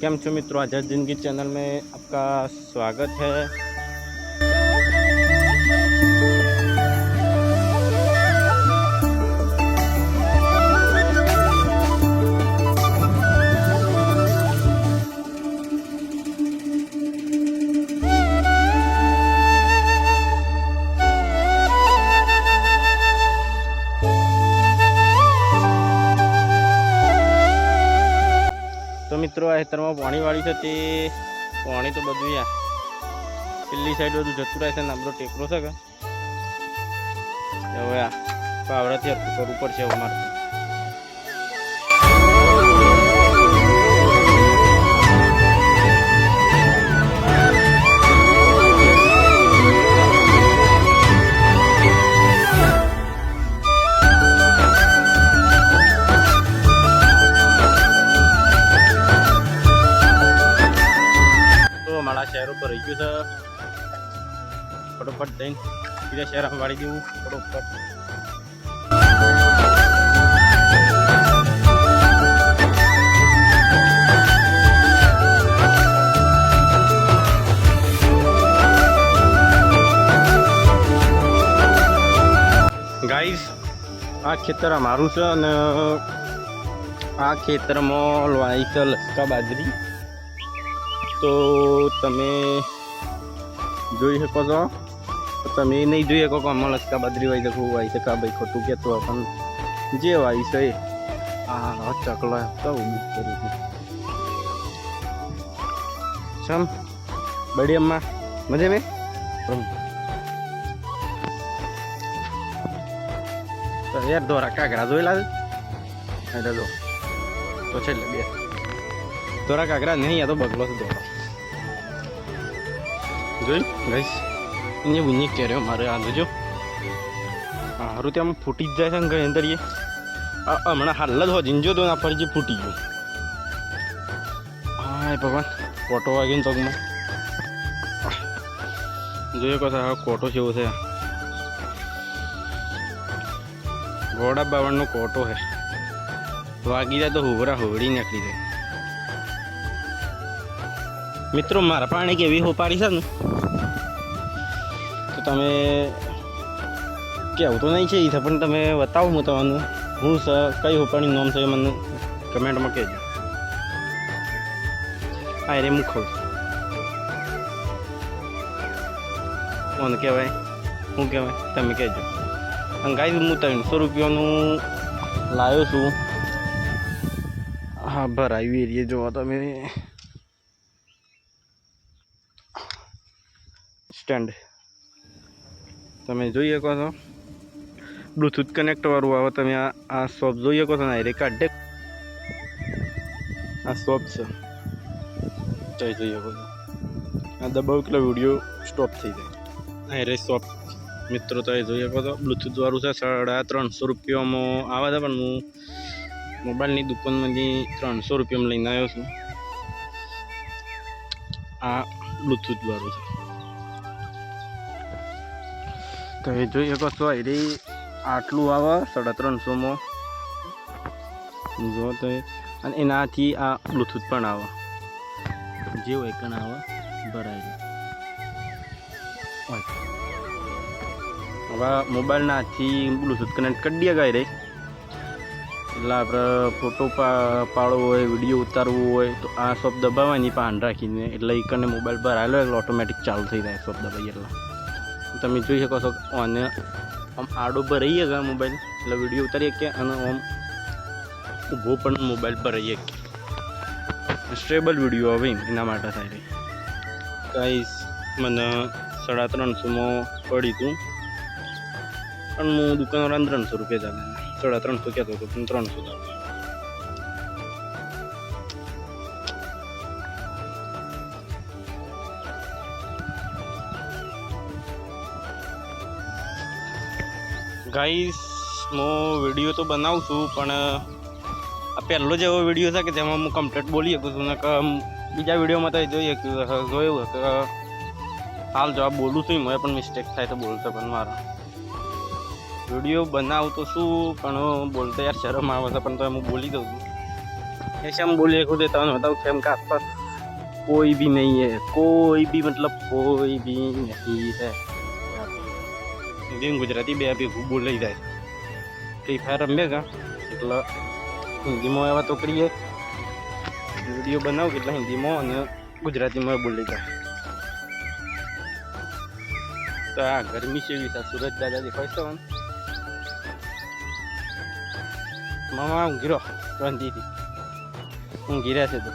કેम છો मित्रों आजाद ज़िंदगी चैनल में आपका स्वागत है ખેતરમાં પાણી વાળી છે તે પાણી તો બધું યા પેલી સાઈડ બધું જતું રહે છે, ને આપણો ટેકરો છે કે હવે આ પાવડાથી તો. તો અમારા શહેર ઉપર રહી ગયું છે ફટોફટ જઈને બીજા શહેરમાં વાળી દેવું ફટોફટ ગાઈસ આ ખેતર અમારું છે અને આ ખેતરમાં વાઈ છે લસકા બાજરી. તો તમે જોઈ શકો છો. તો તમે નહીં જોઈ શકો કે આમાં લસકા બાજરી વાઈ શકો વાઈ શકા ભાઈ ખોટું કહેતો પણ જે હોય છે. આ ચકલો તો ઊભું કરું છું. ચમ બડી અમ્મા મજે મેં તો યાર દોરા કાગરા જોયેલા છે? એટલે જો. તો છે બે. દોરા કાગરા નહીં આ તો બગલો છે દોરો જોઈ ગઈશ અહીંયા બુની કેર્યો મારે આ જોજો. હારું ત્યાં ફૂટી જ જાય છે ને અંદર એ. હમણાં હાલ જ હો જીંજો તો ફરી ફૂટી ગયું. હાય ભગવાન, કોટો વાગીને પગમાં જોઈએ હા કોટો જેવો છે. ઘોડા બાવળનો કોટો છે. વાગી જાય તો હોવરા હોવડી નીકળી જાય. મિત્રો, મારા પાણી કેવી હોપાડી છે ને, તો તમે કેવું તો નહીં છે એ પણ તમે બતાવો હું તમને હું કઈ હોપાણી નોમ છે મને કમેન્ટમાં કહેજો. એ હું ખાઉં કોણ કહેવાય? શું કહેવાય? તમે કહેજો. અને ગાઈ હું ત્રણસો રૂપિયાનું લાવ્યો છું. હા ભરાયું એરિયે જોવા તમે. સ્ટેન્ડ. તમે જોઈ શકો છો. બ્લુટૂથ કનેક્ટ વાળું આવે, તમે આ આ શોપ જોઈ શકો છો ને રે કાઢે આ શોપ છે. જઈ જોઈ શકો છો આ દબાવ એટલે વીડિયો સ્ટોપ થઈ જાય આ રે શોપ મિત્રો તો એ જોઈ શકો છો બ્લૂટૂથ વાળું છે, સાડા ત્રણસો રૂપિયામાં આવે છે, પણ હું મોબાઈલની દુકાનમાંથી ત્રણસો રૂપિયામાં લઈને આવ્યો છું. આ બ્લૂટૂથ વાળું છે. તો એ જોઈ શકો છો એ આટલું આવે, સાડા ત્રણસોમાં. જો તો અને એનાથી આ બ્લુટૂથ પણ આવે. જે હોય કણ આવે ભરાય હવે મોબાઈલનાથી બ્લુટૂથ કનેક્ટ કરી દે ગાય રે. એટલે આપણે ફોટો પાડવો હોય વીડિયો ઉતારવું હોય, તો આ શોપ દબાવવાની પાન રાખીને, એટલે એ કને મોબાઈલ ભરાયેલો એટલે ઓટોમેટિક ચાલુ થઈ જાય શોપ દબાઈ એટલે. તમે જોઈ શકો છો અને આમ આડો ભરાઈએ કે મોબાઈલ એટલે વીડિયો ઉતારીએ કે અને આમ ઊભો પણ મોબાઈલ ભરાઈએ કે સ્ટેબલ વીડિયો આવે એના માટે થાય રહી ગાઈસ મને સાડા ત્રણસોમાં પડી હતું પણ હું દુકાનવાળાને ત્રણસો રૂપિયા ચાલે સાડા ત્રણસો કહેતો હતો પણ ત્રણસો ચાલે ગાઈસ હું વીડિયો તો બનાવું છું, પણ, આ પહેલો જ એવો વીડિયો છે કે જેમાં હું કમ્પ્લીટ બોલી શકું છું. ને બીજા વિડીયોમાં તો જોઈ શકું જોયું કે હાલ જવાબ બોલું છું મેં પણ મિસ્ટેક થાય તો બોલતો પણ મારો. વીડિયો બનાવતો શું પણ બોલતો યાર શરમ આવે છે, પણ તો હું બોલી દઉં છું. એ શેમ બોલી શકું તે તમને બતાવું કેમ કે આસપાસ કોઈ બી નહીં હે, કોઈ બી મતલબ કોઈ બી નહીં હે. હિન્દી ગુજરાતી બે ભેગું બોલાઈ જાય. ફ્રી ફાયર રમે કા એટલે હિન્દીમાં એવા તો કરીએ. વીડિયો બનાવું એટલે હિન્દીમાં અને ગુજરાતીમાં બોલી જાય. તો આ ગરમી છે એવી સુરત દાદા દેખાય છે મામા ઊંઘીરો રહ્યો શાંતિથી ઊંઘી રહ્યા છે તો.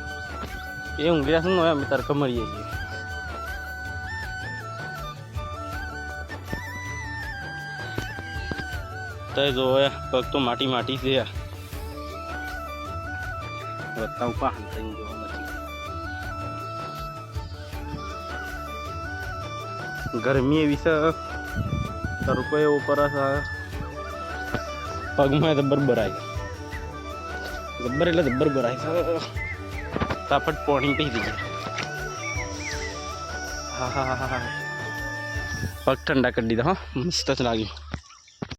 એ ઊંઘી રહ્યા છે ને, અમે તાર મળીએ છીએ તો જોવે પગ તો માટી માટી છે. યાર વત્તા ઉપર હાંતઈ જોવા નથી. ગરમી એવી છે. તડકો એવો પર છે પગમાં જબ્બર ભરાય. જબ્બર એટલે જબ્બર ભરાય. છે તાપટ પોણી થઈ ગઈ હા હા હા હા. પગ ઠંડા કરી દીધા, હા. મસ્ત જ લાગ્યું.